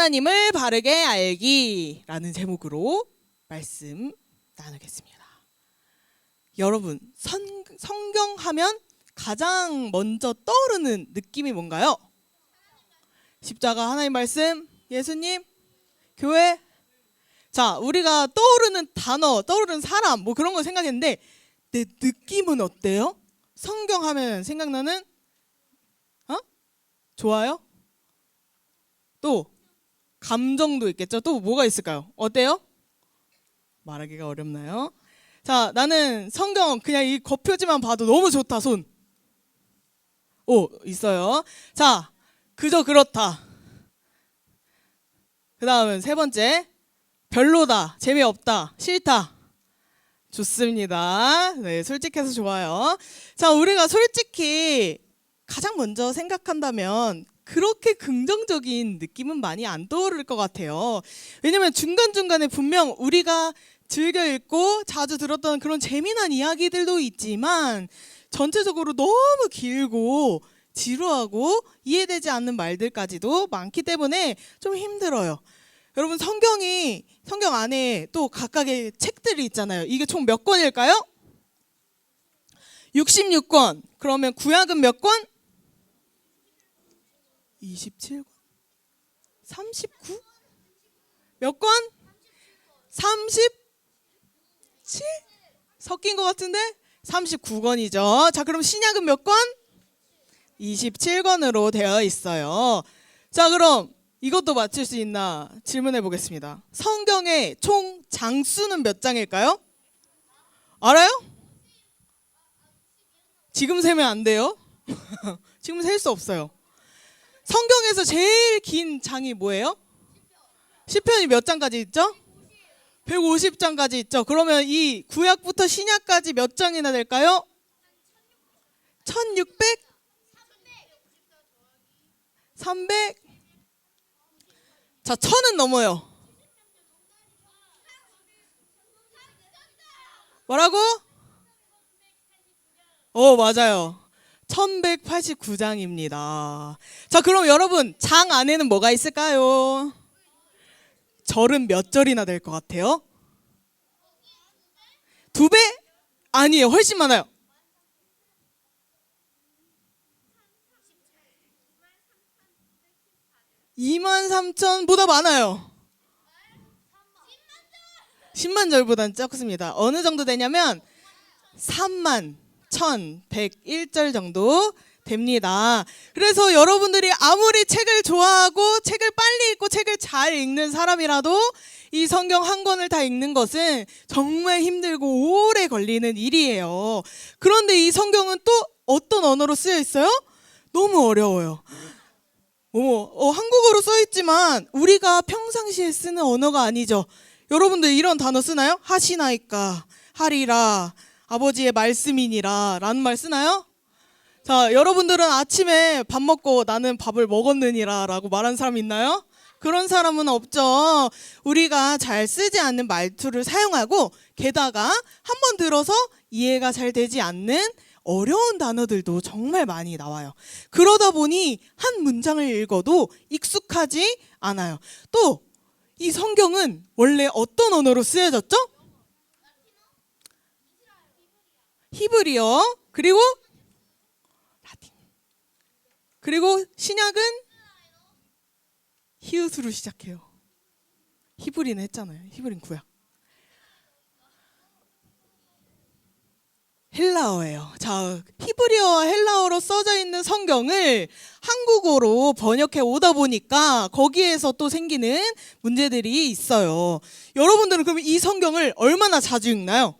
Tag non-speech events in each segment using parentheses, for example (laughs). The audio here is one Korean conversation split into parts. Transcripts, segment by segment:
하나님을 바르게 알기라는 제목으로 말씀 나누겠습니다. 여러분, 선, 성경 하면 가장 먼저 떠오르는 느낌이 뭔가요? 십자가 하나님 말씀, 예수님, 교회. 자, 우리가 떠오르는 단어, 떠오르는 사람, 뭐 그런 거 생각했는데 내 느낌은 어때요? 성경 하면 생각나는 어? 좋아요? 또 감정도 있겠죠. 또 뭐가 있을까요? 어때요? 말하기가 어렵나요? 자, 나는 성경 그냥 이 겉표지만 봐도 너무 좋다. 손. 오, 있어요. 자, 그저 그렇다. 그 다음은 세 번째. 별로다. 재미없다. 싫다. 좋습니다. 네, 솔직해서 좋아요. 자, 우리가 솔직히 가장 먼저 생각한다면 그렇게 긍정적인 느낌은 많이 안 떠오를 것 같아요. 왜냐면 중간중간에 분명 우리가 즐겨 읽고 자주 들었던 그런 재미난 이야기들도 있지만 전체적으로 너무 길고 지루하고 이해되지 않는 말들까지도 많기 때문에 좀 힘들어요. 여러분 성경이 성경 안에 또 각각의 책들이 있잖아요. 이게 총 몇 권일까요? 66권. 그러면 구약은 몇 권? 27권? 39? 몇 권? 37? 섞인 것 같은데? 39권이죠. 자, 그럼 신약은 몇 권? 27권으로 되어 있어요. 자, 그럼 이것도 맞출 수 있나 질문해 보겠습니다. 성경의 총 장수는 몇 장일까요? 알아요? 지금 세면 안 돼요. (laughs) 지금 셀 수 없어요. 성경에서 제일 긴 장이 뭐예요? 시편이 몇 장까지 있죠? 150장까지 있죠. 그러면 이 구약부터 신약까지 몇 장이나 될까요? 1600? 300? 자, 천은 넘어요. 뭐라고? 어, 맞아요. 1189장입니다. 자, 그럼 여러분, 장 안에는 뭐가 있을까요? 절은 몇 절이나 될 것 같아요? 두 배? 아니에요. 훨씬 많아요. 2만 3천보다 많아요. 10만 절보단 적습니다. 어느 정도 되냐면 3만 1101절 정도 됩니다. 그래서 여러분들이 아무리 책을 좋아하고 책을 빨리 읽고 책을 잘 읽는 사람이라도 이 성경 한 권을 다 읽는 것은 정말 힘들고 오래 걸리는 일이에요. 그런데 이 성경은 또 어떤 언어로 쓰여 있어요? 너무 어려워요. 어머, 어, 한국어로 써 있지만 우리가 평상시에 쓰는 언어가 아니죠. 여러분들 이런 단어 쓰나요? 하시나이까, 하리라, 아버지의 말씀이니라 라는 말 쓰나요? 자, 여러분들은 아침에 밥 먹고 나는 밥을 먹었느니라 라고 말한 사람 있나요? 그런 사람은 없죠. 우리가 잘 쓰지 않는 말투를 사용하고 게다가 한 번 들어서 이해가 잘 되지 않는 어려운 단어들도 정말 많이 나와요. 그러다 보니 한 문장을 읽어도 익숙하지 않아요. 또 이 성경은 원래 어떤 언어로 쓰여졌죠? 히브리어 그리고 라틴 그리고 신약은 히읗으로 시작해요. 히브리는 했잖아요. 히브리는 구약. 헬라어예요. 자, 히브리어와 헬라어로 써져 있는 성경을 한국어로 번역해 오다 보니까 거기에서 또 생기는 문제들이 있어요. 여러분들은 그럼 이 성경을 얼마나 자주 읽나요?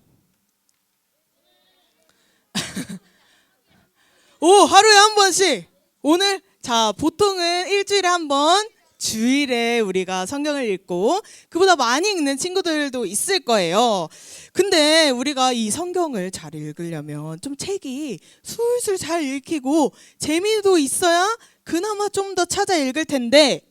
(laughs) 오, 하루에 한 번씩. 오늘 자, 보통은 일주일에 한 번 주일에 우리가 성경을 읽고 그보다 많이 읽는 친구들도 있을 거예요. 근데 우리가 이 성경을 잘 읽으려면 좀 책이 술술 잘 읽히고 재미도 있어야 그나마 좀 더 찾아 읽을 텐데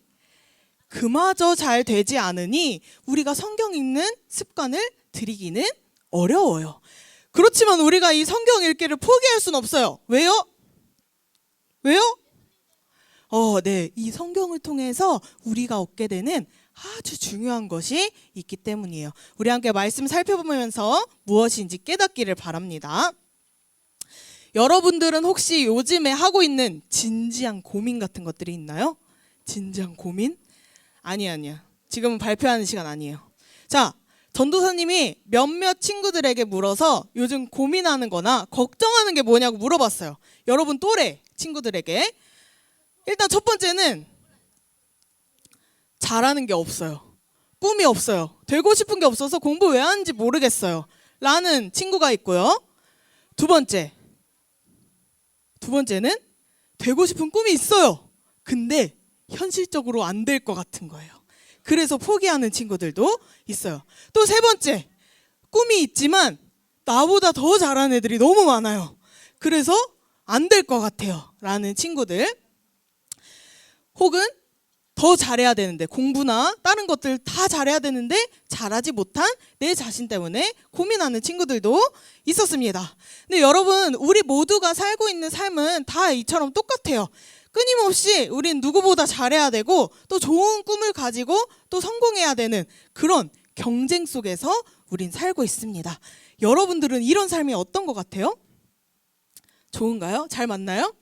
그마저 잘 되지 않으니 우리가 성경 읽는 습관을 들이기는 어려워요. 그렇지만 우리가 이 성경 읽기를 포기할 수는 없어요. 왜요? 왜요? 어, 네. 이 성경을 통해서 우리가 얻게 되는 아주 중요한 것이 있기 때문이에요. 우리 함께 말씀 살펴보면서 무엇인지 깨닫기를 바랍니다. 여러분들은 혹시 요즘에 하고 있는 진지한 고민 같은 것들이 있나요? 진지한 고민? 아니 아니야. 지금은 발표하는 시간 아니에요. 자, 전도사님이 몇몇 친구들에게 물어서 요즘 고민하는 거나 걱정하는 게 뭐냐고 물어봤어요. 여러분 또래 친구들에게. 일단 첫 번째는 잘하는 게 없어요. 꿈이 없어요. 되고 싶은 게 없어서 공부 왜 하는지 모르겠어요. 라는 친구가 있고요. 두 번째. 두 번째는 되고 싶은 꿈이 있어요. 근데 현실적으로 안 될 것 같은 거예요. 그래서 포기하는 친구들도 있어요. 또 세 번째. 꿈이 있지만 나보다 더 잘하는 애들이 너무 많아요. 그래서 안 될 것 같아요. 라는 친구들. 혹은 더 잘해야 되는데 공부나 다른 것들 다 잘해야 되는데 잘하지 못한 내 자신 때문에 고민하는 친구들도 있었습니다. 근데 여러분 우리 모두가 살고 있는 삶은 다 이처럼 똑같아요. 끊임없이 우린 누구보다 잘해야 되고 또 좋은 꿈을 가지고 또 성공해야 되는 그런 경쟁 속에서 우린 살고 있습니다. 여러분들은 이런 삶이 어떤 것 같아요? 좋은가요? 잘 맞나요?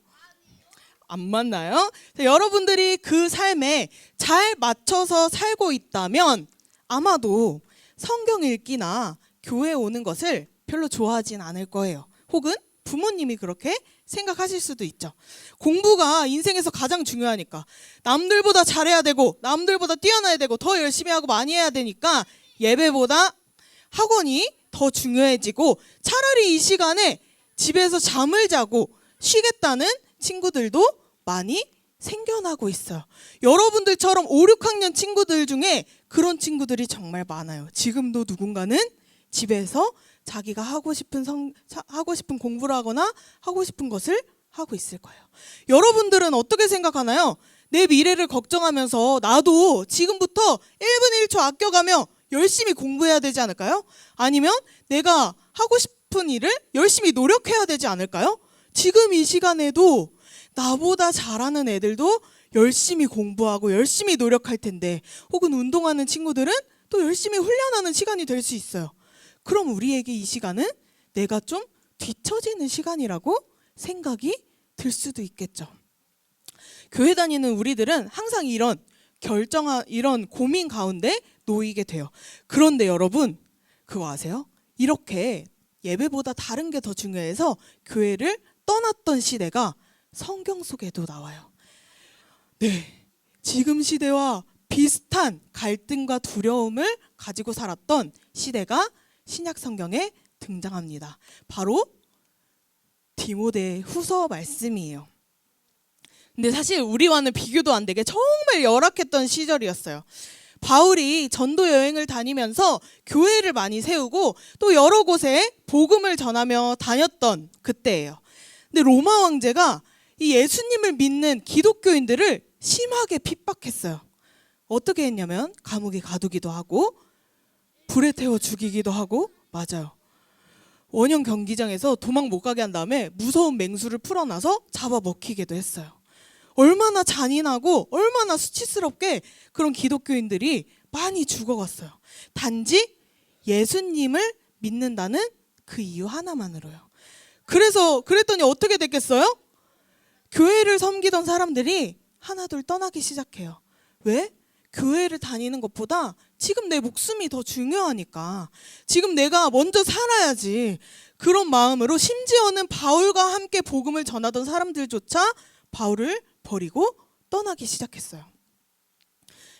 안 맞나요? 자, 여러분들이 그 삶에 잘 맞춰서 살고 있다면 아마도 성경 읽기나 교회 오는 것을 별로 좋아하진 않을 거예요. 혹은 부모님이 그렇게 생각하실 수도 있죠. 공부가 인생에서 가장 중요하니까 남들보다 잘해야 되고 남들보다 뛰어나야 되고 더 열심히 하고 많이 해야 되니까 예배보다 학원이 더 중요해지고 차라리 이 시간에 집에서 잠을 자고 쉬겠다는 친구들도 많이 생겨나고 있어요. 여러분들처럼 5, 6학년 친구들 중에 그런 친구들이 정말 많아요. 지금도 누군가는 집에서 자기가 하고 싶은 성 자- 하고 싶은 공부를 하거나 하고 싶은 것을 하고 있을 거예요. 여러분들은 어떻게 생각하나요? 내 미래를 걱정하면서 나도 지금부터 1분 1초 아껴가며 열심히 공부해야 되지 않을까요? 아니면 내가 하고 싶은 일을 열심히 노력해야 되지 않을까요? 지금 이 시간에도 나보다 잘하는 애들도 열심히 공부하고 열심히 노력할 텐데 혹은 운동하는 친구들은 또 열심히 훈련하는 시간이 될 수 있어요. 그럼 우리에게 이 시간은 내가 좀 뒤처지는 시간이라고 생각이 들 수도 있겠죠. 교회 다니는 우리들은 항상 이런 결정한 이런 고민 가운데 놓이게 돼요. 그런데 여러분 그거 아세요? 이렇게 예배보다 다른 게 더 중요해서 교회를 떠났던 시대가 성경 속에도 나와요. 네. 지금 시대와 비슷한 갈등과 두려움을 가지고 살았던 시대가 신약 성경에 등장합니다. 바로 디모데 후서 말씀이에요. 근데 사실 우리와는 비교도 안 되게 정말 열악했던 시절이었어요. 바울이 전도 여행을 다니면서 교회를 많이 세우고 또 여러 곳에 복음을 전하며 다녔던 그때예요. 근데 로마 황제가 이 예수님을 믿는 기독교인들을 심하게 핍박했어요. 어떻게 했냐면 감옥에 가두기도 하고 불에 태워 죽이기도 하고 맞아요. 원형 경기장에서 도망 못 가게 한 다음에 무서운 맹수를 풀어놔서 잡아 먹히기도 했어요. 얼마나 잔인하고 얼마나 수치스럽게 그런 기독교인들이 많이 죽어갔어요. 단지 예수님을 믿는다는 그 이유 하나만으로요. 그래서 그랬더니 어떻게 됐겠어요? 교회를 섬기던 사람들이 하나둘 떠나기 시작해요. 왜? 교회를 다니는 것보다 지금 내 목숨이 더 중요하니까 지금 내가 먼저 살아야지 그런 마음으로 심지어는 바울과 함께 복음을 전하던 사람들조차 바울을 버리고 떠나기 시작했어요.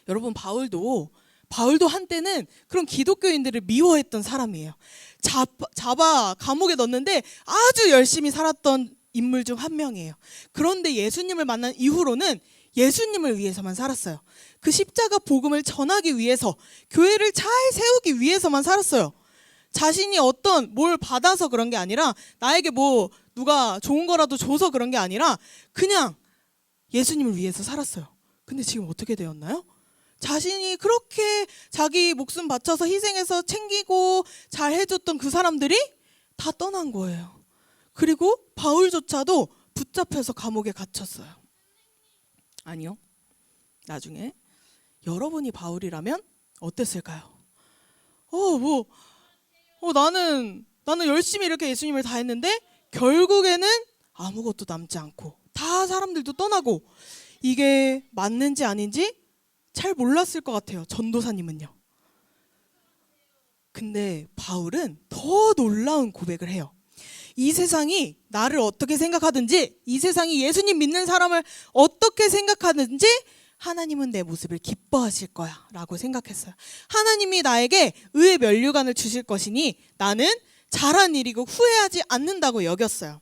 여러분 바울도 바울도 한때는 그런 기독교인들을 미워했던 사람이에요. 잡, 잡아 감옥에 넣었는데 아주 열심히 살았던 인물 중 한 명이에요. 그런데 예수님을 만난 이후로는 예수님을 위해서만 살았어요. 그 십자가 복음을 전하기 위해서 교회를 잘 세우기 위해서만 살았어요. 자신이 어떤 뭘 받아서 그런 게 아니라 나에게 뭐 누가 좋은 거라도 줘서 그런 게 아니라 그냥 예수님을 위해서 살았어요. 근데 지금 어떻게 되었나요? 자신이 그렇게 자기 목숨 바쳐서 희생해서 챙기고 잘 해줬던 그 사람들이 다 떠난 거예요. 그리고 바울조차도 붙잡혀서 감옥에 갇혔어요. 아니요. 나중에 여러분이 바울이라면 어땠을까요? 어, 뭐, 어, 나는, 나는 열심히 이렇게 예수님을 다 했는데 결국에는 아무것도 남지 않고 다 사람들도 떠나고 이게 맞는지 아닌지 잘 몰랐을 것 같아요. 전도사님은요. 근데 바울은 더 놀라운 고백을 해요. 이 세상이 나를 어떻게 생각하든지, 이 세상이 예수님 믿는 사람을 어떻게 생각하든지, 하나님은 내 모습을 기뻐하실 거야. 라고 생각했어요. 하나님이 나에게 의의 면류관을 주실 것이니 나는 잘한 일이고 후회하지 않는다고 여겼어요.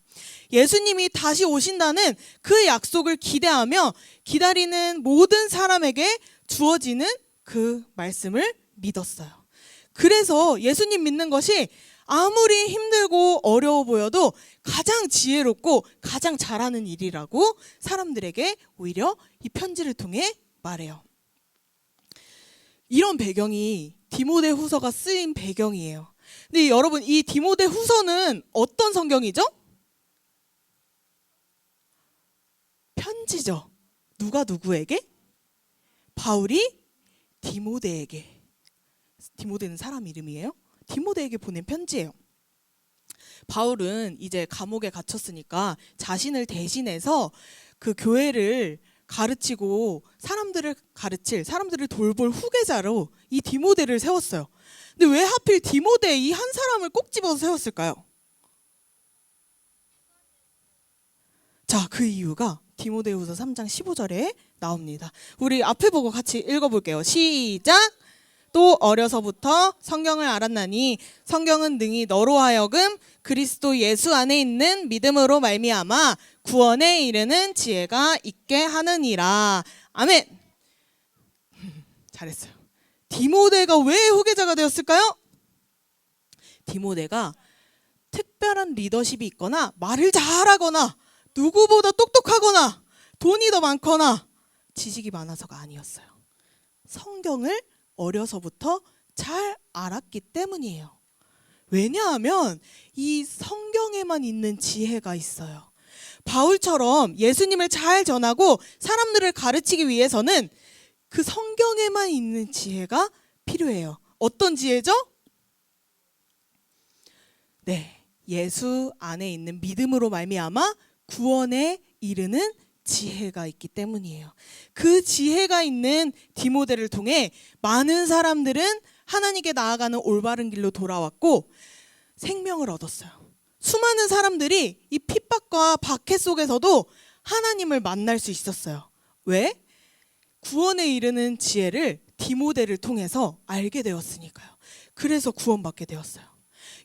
예수님이 다시 오신다는 그 약속을 기대하며 기다리는 모든 사람에게 주어지는 그 말씀을 믿었어요. 그래서 예수님 믿는 것이 아무리 힘들고 어려워 보여도 가장 지혜롭고 가장 잘하는 일이라고 사람들에게 오히려 이 편지를 통해 말해요. 이런 배경이 디모데 후서가 쓰인 배경이에요. 근데 여러분 이 디모데 후서는 어떤 성경이죠? 편지죠. 누가 누구에게? 바울이 디모데에게. 디모데는 사람 이름이에요. 디모데에게 보낸 편지예요. 바울은 이제 감옥에 갇혔으니까 자신을 대신해서 그 교회를 가르치고 사람들을 가르칠 사람들을 돌볼 후계자로 이 디모데를 세웠어요. 근데 왜 하필 디모데 이 한 사람을 꼭 집어서 세웠을까요? 자, 그 이유가 디모데후서 3장 15절에 나옵니다. 우리 앞에 보고 같이 읽어 볼게요. 시작. 또 어려서부터 성경을 알았나니 성경은 능히 너로 하여금 그리스도 예수 안에 있는 믿음으로 말미암아 구원에 이르는 지혜가 있게 하느니라. 아멘. 잘했어요. 디모데가 왜 후계자가 되었을까요? 디모데가 특별한 리더십이 있거나 말을 잘하거나 누구보다 똑똑하거나 돈이 더 많거나 지식이 많아서가 아니었어요. 성경을 어려서부터 잘 알았기 때문이에요. 왜냐하면 이 성경에만 있는 지혜가 있어요. 바울처럼 예수님을 잘 전하고 사람들을 가르치기 위해서는 그 성경에만 있는 지혜가 필요해요. 어떤 지혜죠? 네. 예수 안에 있는 믿음으로 말미암아 구원에 이르는 지혜가 있기 때문이에요. 그 지혜가 있는 디모데를 통해 많은 사람들은 하나님께 나아가는 올바른 길로 돌아왔고 생명을 얻었어요. 수많은 사람들이 이 핍박과 박해 속에서도 하나님을 만날 수 있었어요. 왜? 구원에 이르는 지혜를 디모데를 통해서 알게 되었으니까요. 그래서 구원받게 되었어요.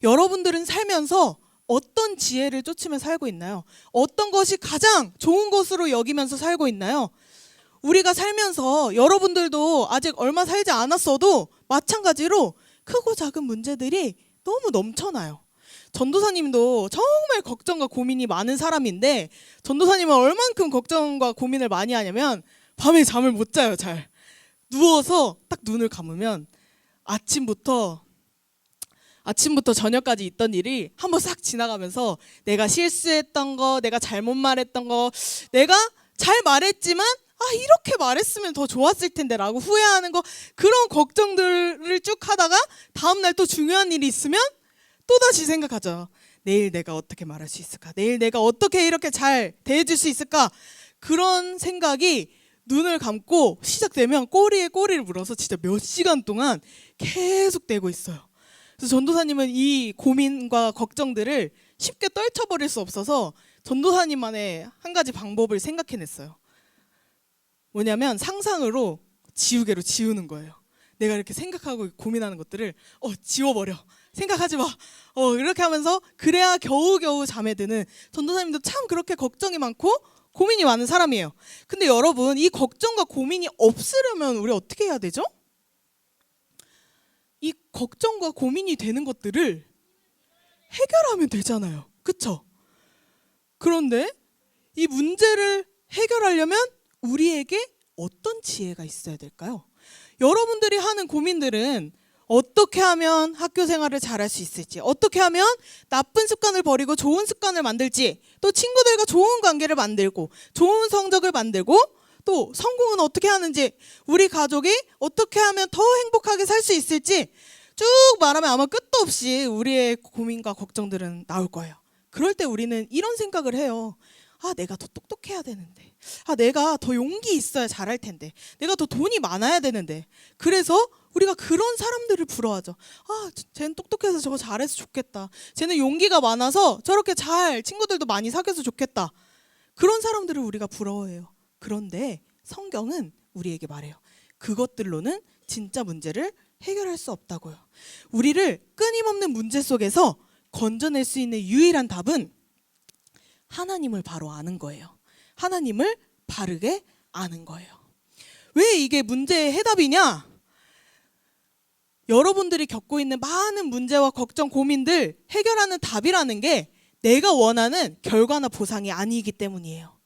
여러분들은 살면서 어떤 지혜를 쫓으며 살고 있나요? 어떤 것이 가장 좋은 것으로 여기면서 살고 있나요? 우리가 살면서 여러분들도 아직 얼마 살지 않았어도 마찬가지로 크고 작은 문제들이 너무 넘쳐나요. 전도사님도 정말 걱정과 고민이 많은 사람인데 전도사님은 얼만큼 걱정과 고민을 많이 하냐면 밤에 잠을 못 자요, 잘. 누워서 딱 눈을 감으면 아침부터 아침부터 저녁까지 있던 일이 한번 싹 지나가면서 내가 실수했던 거, 내가 잘못 말했던 거, 내가 잘 말했지만 아 이렇게 말했으면 더 좋았을 텐데라고 후회하는 거 그런 걱정들을 쭉 하다가 다음 날 또 중요한 일이 있으면 또 다시 생각하죠. 내일 내가 어떻게 말할 수 있을까? 내일 내가 어떻게 이렇게 잘 대해줄 수 있을까? 그런 생각이 눈을 감고 시작되면 꼬리에 꼬리를 물어서 진짜 몇 시간 동안 계속 되고 있어요. 그래서 전도사님은 이 고민과 걱정들을 쉽게 떨쳐버릴 수 없어서 전도사님만의 한 가지 방법을 생각해냈어요. 뭐냐면 상상으로 지우개로 지우는 거예요. 내가 이렇게 생각하고 고민하는 것들을 어 지워버려 생각하지 마. 어, 이렇게 하면서 그래야 겨우겨우 잠에 드는 전도사님도 참 그렇게 걱정이 많고 고민이 많은 사람이에요. 근데 여러분, 이 걱정과 고민이 없으려면 우리 어떻게 해야 되죠? 이 걱정과 고민이 되는 것들을 해결하면 되잖아요. 그쵸? 그런데 이 문제를 해결하려면 우리에게 어떤 지혜가 있어야 될까요? 여러분들이 하는 고민들은 어떻게 하면 학교 생활을 잘할 수 있을지, 어떻게 하면 나쁜 습관을 버리고 좋은 습관을 만들지, 또 친구들과 좋은 관계를 만들고, 좋은 성적을 만들고, 또 성공은 어떻게 하는지, 우리 가족이 어떻게 하면 더 행복하게 살 수 있을지, 쭉 말하면 아마 끝도 없이 우리의 고민과 걱정들은 나올 거예요. 그럴 때 우리는 이런 생각을 해요. 아, 내가 더 똑똑해야 되는데. 아, 내가 더 용기 있어야 잘할 텐데. 내가 더 돈이 많아야 되는데. 그래서 우리가 그런 사람들을 부러워하죠. 아, 쟤- 쟤는 똑똑해서 저거 잘해서 좋겠다. 쟤는 용기가 많아서 저렇게 잘 친구들도 많이 사귀어서 좋겠다. 그런 사람들을 우리가 부러워해요. 그런데 성경은 우리에게 말해요. 그것들로는 진짜 문제를 해결할 수 없다고요. 우리를 끊임없는 문제 속에서 건져낼 수 있는 유일한 답은 하나님을 바로 아는 거예요. 하나님을 바르게 아는 거예요. 왜 이게 문제의 해답이냐? 여러분들이 겪고 있는 많은 문제와 걱정, 고민들 해결하는 답이라는 게 내가 원하는 결과나 보상이 아니기 때문이에요.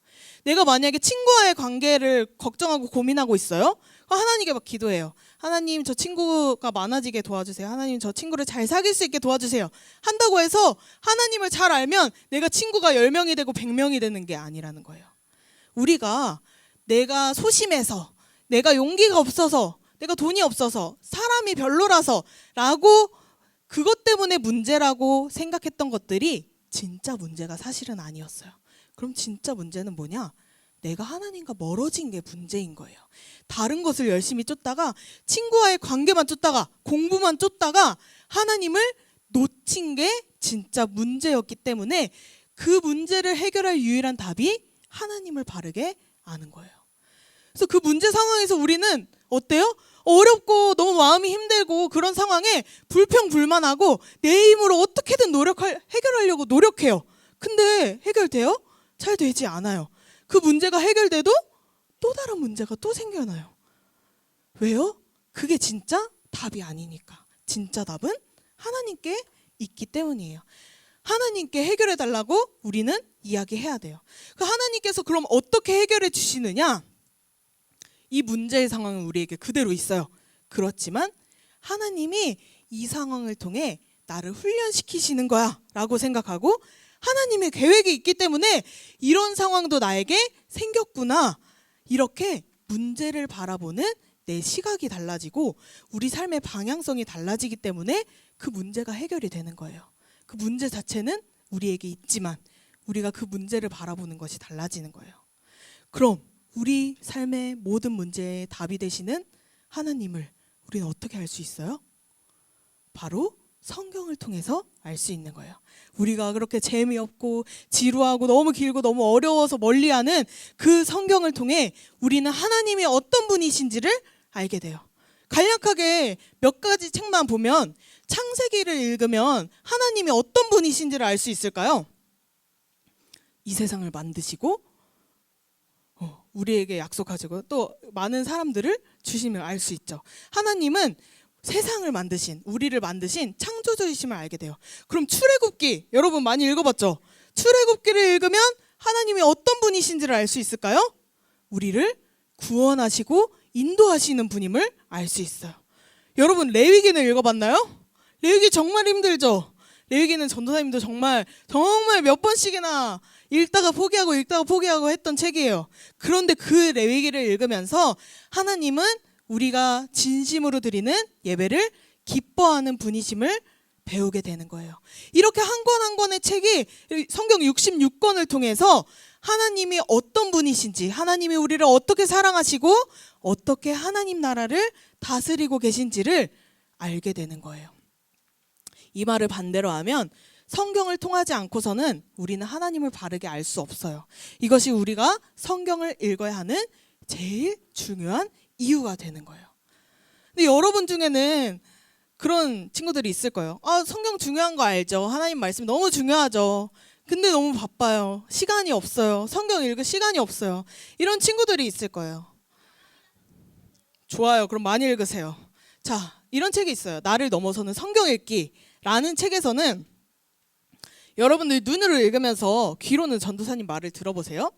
내가 만약에 친구와의 관계를 걱정하고 고민하고 있어요. 그럼 하나님께 막 기도해요. 하나님 저 친구가 많아지게 도와주세요. 하나님 저 친구를 잘 사귈 수 있게 도와주세요. 한다고 해서 하나님을 잘 알면 내가 친구가 10명이 되고 100명이 되는 게 아니라는 거예요. 우리가 내가 소심해서 내가 용기가 없어서 내가 돈이 없어서 사람이 별로라서 라고 그것 때문에 문제라고 생각했던 것들이 진짜 문제가 사실은 아니었어요. 그럼 진짜 문제는 뭐냐? 내가 하나님과 멀어진 게 문제인 거예요. 다른 것을 열심히 쫓다가 친구와의 관계만 쫓다가 공부만 쫓다가 하나님을 놓친 게 진짜 문제였기 때문에 그 문제를 해결할 유일한 답이 하나님을 바르게 아는 거예요. 그래서 그 문제 상황에서 우리는 어때요? 어렵고 너무 마음이 힘들고 그런 상황에 불평불만하고 내 힘으로 어떻게든 노력할 해결하려고 노력해요. 근데 해결돼요? 잘 되지 않아요. 그 문제가 해결돼도 또 다른 문제가 또 생겨나요. 왜요? 그게 진짜 답이 아니니까. 진짜 답은 하나님께 있기 때문이에요. 하나님께 해결해 달라고 우리는 이야기해야 돼요. 그 하나님께서 그럼 어떻게 해결해 주시느냐? 이 문제의 상황은 우리에게 그대로 있어요. 그렇지만 하나님이 이 상황을 통해 나를 훈련시키시는 거야 라고 생각하고 하나님의 계획이 있기 때문에 이런 상황도 나에게 생겼구나. 이렇게 문제를 바라보는 내 시각이 달라지고 우리 삶의 방향성이 달라지기 때문에 그 문제가 해결이 되는 거예요. 그 문제 자체는 우리에게 있지만 우리가 그 문제를 바라보는 것이 달라지는 거예요. 그럼 우리 삶의 모든 문제의 답이 되시는 하나님을 우리는 어떻게 알 수 있어요? 바로 성경을 통해서 알 수 있는 거예요. 우리가 그렇게 재미없고 지루하고 너무 길고 너무 어려워서 멀리하는 그 성경을 통해 우리는 하나님이 어떤 분이신지를 알게 돼요. 간략하게 몇 가지 책만 보면 창세기를 읽으면 하나님이 어떤 분이신지를 알 수 있을까요? 이 세상을 만드시고 어, 우리에게 약속하시고 또 많은 사람들을 주시면 알 수 있죠. 하나님은 세상을 만드신 우리를 만드신 창조주이심을 알게 돼요. 그럼 출애굽기 여러분 많이 읽어봤죠? 출애굽기를 읽으면 하나님이 어떤 분이신지를 알 수 있을까요? 우리를 구원하시고 인도하시는 분임을 알 수 있어요. 여러분 레위기는 읽어봤나요? 레위기 정말 힘들죠. 레위기는 전도사님도 정말 정말 몇 번씩이나 읽다가 포기하고 읽다가 포기하고 했던 책이에요. 그런데 그 레위기를 읽으면서 하나님은 우리가 진심으로 드리는 예배를 기뻐하는 분이심을 배우게 되는 거예요. 이렇게 한 권 한 권의 책이 성경 66권을 통해서 하나님이 어떤 분이신지, 하나님이 우리를 어떻게 사랑하시고 어떻게 하나님 나라를 다스리고 계신지를 알게 되는 거예요. 이 말을 반대로 하면 성경을 통하지 않고서는 우리는 하나님을 바르게 알 수 없어요. 이것이 우리가 성경을 읽어야 하는 제일 중요한 이유가 되는 거예요. 근데 여러분 중에는 그런 친구들이 있을 거예요. 아, 성경 중요한 거 알죠. 하나님 말씀 너무 중요하죠. 근데 너무 바빠요. 시간이 없어요. 성경 읽을 시간이 없어요. 이런 친구들이 있을 거예요. 좋아요. 그럼 많이 읽으세요. 자, 이런 책이 있어요. 나를 넘어서는 성경 읽기라는 책에서는 여러분들 눈으로 읽으면서 귀로는 전도사님 말을 들어보세요.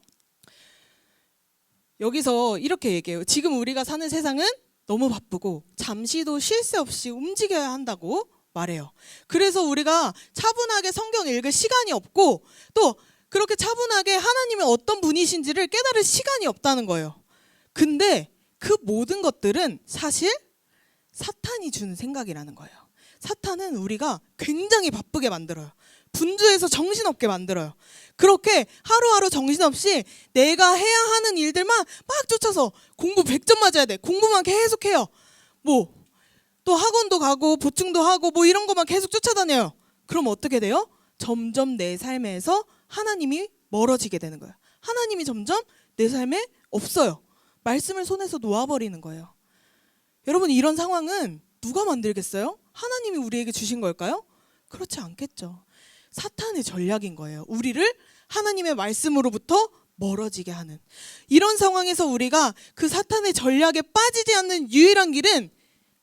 여기서 이렇게 얘기해요. 지금 우리가 사는 세상은 너무 바쁘고 잠시도 쉴 새 없이 움직여야 한다고 말해요. 그래서 우리가 차분하게 성경 읽을 시간이 없고 또 그렇게 차분하게 하나님이 어떤 분이신지를 깨달을 시간이 없다는 거예요. 근데 그 모든 것들은 사실 사탄이 주는 생각이라는 거예요. 사탄은 우리가 굉장히 바쁘게 만들어요. 분주해서 정신없게 만들어요. 그렇게 하루하루 정신없이 내가 해야 하는 일들만 막 쫓아서 공부 100점 맞아야 돼. 공부만 계속 해요. 뭐, 또 학원도 가고 보충도 하고 뭐 이런 것만 계속 쫓아다녀요. 그럼 어떻게 돼요? 점점 내 삶에서 하나님이 멀어지게 되는 거예요. 하나님이 점점 내 삶에 없어요. 말씀을 손에서 놓아버리는 거예요. 여러분, 이런 상황은 누가 만들겠어요? 하나님이 우리에게 주신 걸까요? 그렇지 않겠죠. 사탄의 전략인 거예요. 우리를 하나님의 말씀으로부터 멀어지게 하는. 이런 상황에서 우리가 그 사탄의 전략에 빠지지 않는 유일한 길은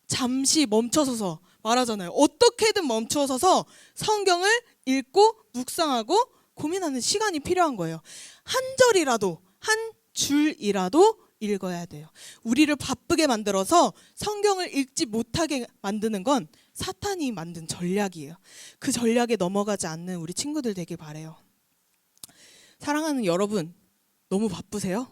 잠시 멈춰서서 말하잖아요. 어떻게든 멈춰서서 성경을 읽고 묵상하고 고민하는 시간이 필요한 거예요. 한 절이라도, 한 줄이라도 읽어야 돼요. 우리를 바쁘게 만들어서 성경을 읽지 못하게 만드는 건 사탄이 만든 전략이에요. 그 전략에 넘어가지 않는 우리 친구들 되길 바래요. 사랑하는 여러분, 너무 바쁘세요?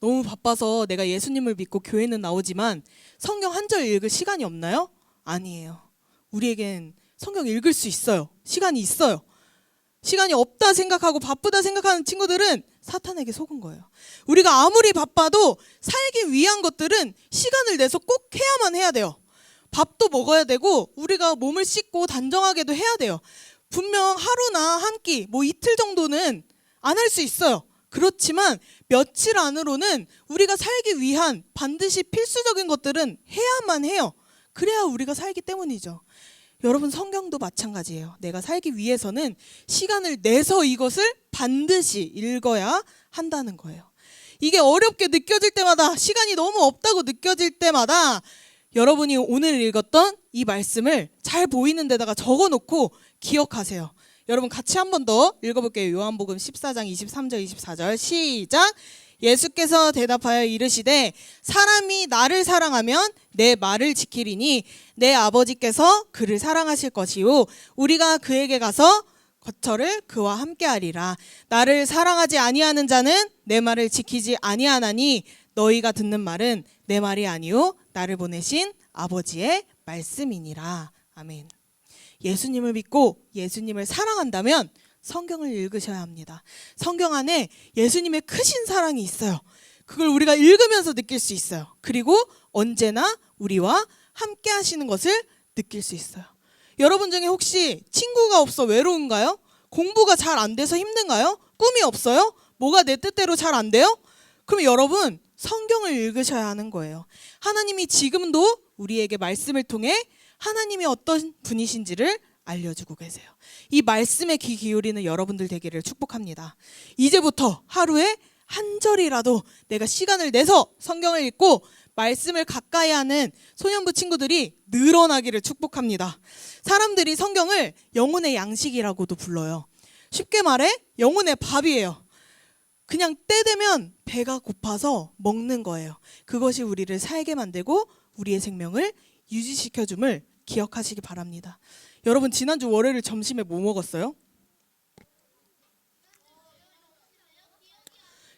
너무 바빠서 내가 예수님을 믿고 교회는 나오지만 성경 한 절 읽을 시간이 없나요? 아니에요. 우리에겐 성경 읽을 수 있어요. 시간이 있어요. 시간이 없다 생각하고 바쁘다 생각하는 친구들은 사탄에게 속은 거예요. 우리가 아무리 바빠도 살기 위한 것들은 시간을 내서 꼭 해야만 해야 돼요. 밥도 먹어야 되고 우리가 몸을 씻고 단정하게도 해야 돼요. 분명 하루나 한 끼, 뭐 이틀 정도는 안 할 수 있어요. 그렇지만 며칠 안으로는 우리가 살기 위한 반드시 필수적인 것들은 해야만 해요. 그래야 우리가 살기 때문이죠. 여러분 성경도 마찬가지예요. 내가 살기 위해서는 시간을 내서 이것을 반드시 읽어야 한다는 거예요. 이게 어렵게 느껴질 때마다 시간이 너무 없다고 느껴질 때마다 여러분이 오늘 읽었던 이 말씀을 잘 보이는 데다가 적어 놓고 기억하세요. 여러분 같이 한 번 더 읽어볼게요. 요한복음 14장 23절 24절 시작. 예수께서 대답하여 이르시되 사람이 나를 사랑하면 내 말을 지키리니 내 아버지께서 그를 사랑하실 것이요 우리가 그에게 가서 거처를 그와 함께하리라 나를 사랑하지 아니하는 자는 내 말을 지키지 아니하나니 너희가 듣는 말은 내 말이 아니요 나를 보내신 아버지의 말씀이니라 아멘. 예수님을 믿고 예수님을 사랑한다면 성경을 읽으셔야 합니다. 성경 안에 예수님의 크신 사랑이 있어요. 그걸 우리가 읽으면서 느낄 수 있어요. 그리고 언제나 우리와 함께 하시는 것을 느낄 수 있어요. 여러분 중에 혹시 친구가 없어 외로운가요? 공부가 잘 안 돼서 힘든가요? 꿈이 없어요? 뭐가 내 뜻대로 잘 안 돼요? 그럼 여러분 성경을 읽으셔야 하는 거예요. 하나님이 지금도 우리에게 말씀을 통해 하나님이 어떤 분이신지를 알려주고 계세요. 이 말씀에 귀 기울이는 여러분들 되기를 축복합니다. 이제부터 하루에 한 절이라도 내가 시간을 내서 성경을 읽고 말씀을 가까이 하는 소년부 친구들이 늘어나기를 축복합니다. 사람들이 성경을 영혼의 양식이라고도 불러요. 쉽게 말해 영혼의 밥이에요. 그냥 때 되면 배가 고파서 먹는 거예요. 그것이 우리를 살게 만들고 우리의 생명을 유지시켜 줌을 기억하시기 바랍니다. 여러분 지난주 월요일 점심에 뭐 먹었어요?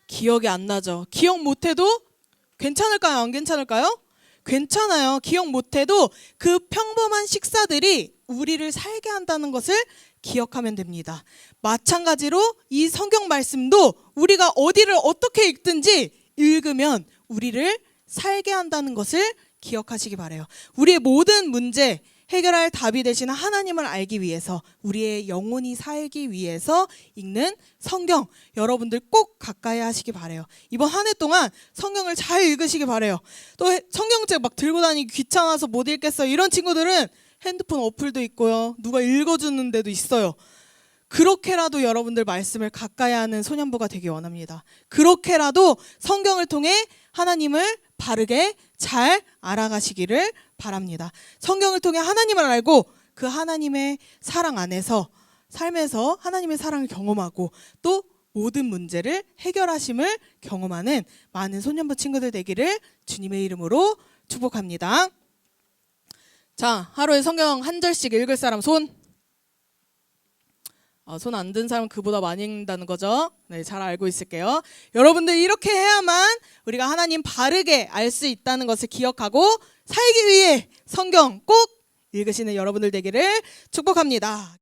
기억이 안 나죠. 기억 못해도 괜찮을까요? 안 괜찮을까요? 괜찮아요. 기억 못해도 그 평범한 식사들이 우리를 살게 한다는 것을 기억하면 됩니다. 마찬가지로 이 성경 말씀도 우리가 어디를 어떻게 읽든지 읽으면 우리를 살게 한다는 것을 기억하시기 바래요. 우리의 모든 문제 해결할 답이 되시는 하나님을 알기 위해서 우리의 영혼이 살기 위해서 읽는 성경 여러분들 꼭 가까이 하시기 바래요. 이번 한 해 동안 성경을 잘 읽으시기 바래요. 또 해- 성경책 막 들고 다니기 귀찮아서 못 읽겠어 이런 친구들은 핸드폰 어플도 있고요. 누가 읽어주는 데도 있어요. 그렇게라도 여러분들 말씀을 가까이 하는 소년부가 되기 원합니다. 그렇게라도 성경을 통해 하나님을 바르게 잘 알아가시기를 바랍니다. 성경을 통해 하나님을 알고 그 하나님의 사랑 안에서 삶에서 하나님의 사랑을 경험하고 또 모든 문제를 해결하심을 경험하는 많은 소년부 친구들 되기를 주님의 이름으로 축복합니다. 자, 하루에 성경 한 절씩 읽을 사람 손. 어, 손안 든 사람 그보다 많이 읽는다는 거죠. 네, 잘 알고 있을게요. 여러분들 이렇게 해야만 우리가 하나님 바르게 알 수 있다는 것을 기억하고 살기 위해 성경 꼭 읽으시는 여러분들 되기를 축복합니다.